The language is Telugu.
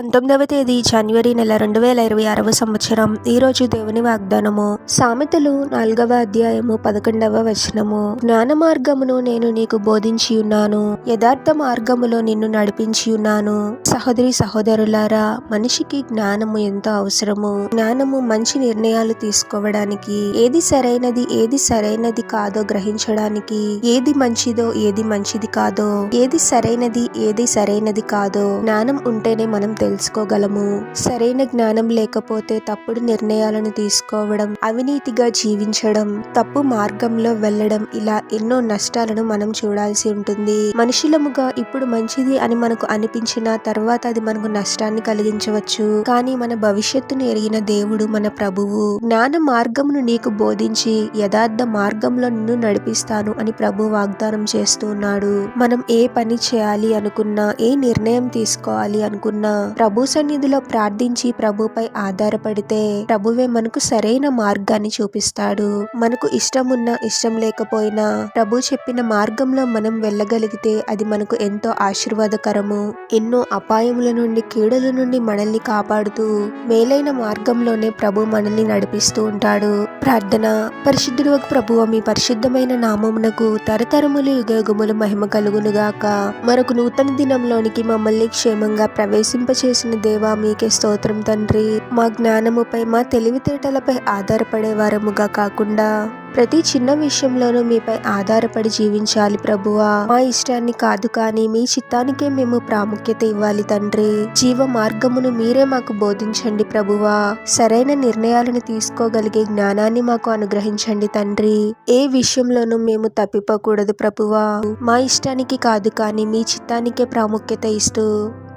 పంతొమ్మిదవ తేదీ జనవరి నెల రెండు వేల ఇరవై ఆరవ సంవత్సరం. ఈ రోజు దేవుని వాగ్దానము. సామెతలు నాలుగవ అధ్యాయము పదకొండవ వచనము. జ్ఞాన మార్గమును నేను నీకు బోధించి ఉన్నాను. యథార్థ మార్గములో నిన్ను నడిపించి ఉన్నాను. సహోదరి సహోదరులారా మనిషికి జ్ఞానము ఎంతో అవసరము? జ్ఞానము మంచి నిర్ణయాలు తీసుకోవడానికి ఏది సరైనది ఏది సరైనది కాదో గ్రహించడానికి ఏది మంచిదో ఏది మంచిది కాదో ఏది సరైనది ఏది సరైనది కాదో జ్ఞానం ఉంటేనే మనం తెలుసుకోగలము. సరైన జ్ఞానం లేకపోతే తప్పుడు నిర్ణయాలను తీసుకోవడం అవినీతిగా జీవించడం తప్పు మార్గంలో వెళ్ళడం ఇలా ఎన్నో నష్టాలను మనం చూడాల్సి ఉంటుంది. మనుషులముగా ఇప్పుడు మంచిది అని మనకు అనిపించిన తర్వాత అది మనకు నష్టాన్ని కలిగించవచ్చు. కానీ మన భవిష్యత్తును ఎరిగిన దేవుడు మన ప్రభువు. జ్ఞాన మార్గమును నీకు బోధించి యథార్థ మార్గంలో నిన్ను నడిపిస్తాను అని ప్రభు వాగ్దానం చేస్తూ ఉన్నాడు. మనం ఏ పని చేయాలి అనుకున్నా ఏ నిర్ణయం తీసుకోవాలి అనుకున్నా ప్రభు సన్నిధిలో ప్రార్థించి ప్రభుపై ఆధారపడితే ప్రభువే మనకు సరైన మార్గాన్ని చూపిస్తాడు. మనకు ఇష్టం ఉన్నా ఇష్టం లేకపోయినా ప్రభు చెప్పిన మార్గంలో మనం వెళ్ళగలిగితే అది మనకు ఎంతో ఆశీర్వాదకరము. ఎన్నో అపాయముల నుండి కీడుల నుండి మనల్ని కాపాడుతూ మేలైన మార్గంలోనే ప్రభు మనల్ని నడిపిస్తూ ఉంటాడు. ప్రార్థన. పరిశుద్ధుడు ప్రభువ మీ పరిశుద్ధమైన నామమునకు తరతరములు యుగయుగములు మహిమ కలుగునుగాక. మరొక నూతన దినంలోనికి మమ్మల్ని క్షేమంగా ప్రవేశింపచేసిన దేవా మీకే స్తోత్రం తండ్రి. మా జ్ఞానముపై మా తెలివితేటలపై ఆధారపడే వారముగా కాకుండా ప్రతి చిన్న విషయంలోనూ మీపై ఆధారపడి జీవించాలి ప్రభువా. మా ఇష్టాన్ని కాదు కానీ మీ చిత్తానికే మేము ప్రాముఖ్యత ఇవ్వాలి తండ్రి. జీవ మార్గమును మీరే మాకు బోధించండి ప్రభువా. సరైన నిర్ణయాలను తీసుకోగలిగే జ్ఞానాన్ని మాకు అనుగ్రహించండి తండ్రి. ఏ విషయంలోనూ మేము తప్పిపోకూడదు ప్రభువా. మా ఇష్టానికి కాదు కానీ మీ చిత్తానికే ప్రాముఖ్యత ఇస్తూ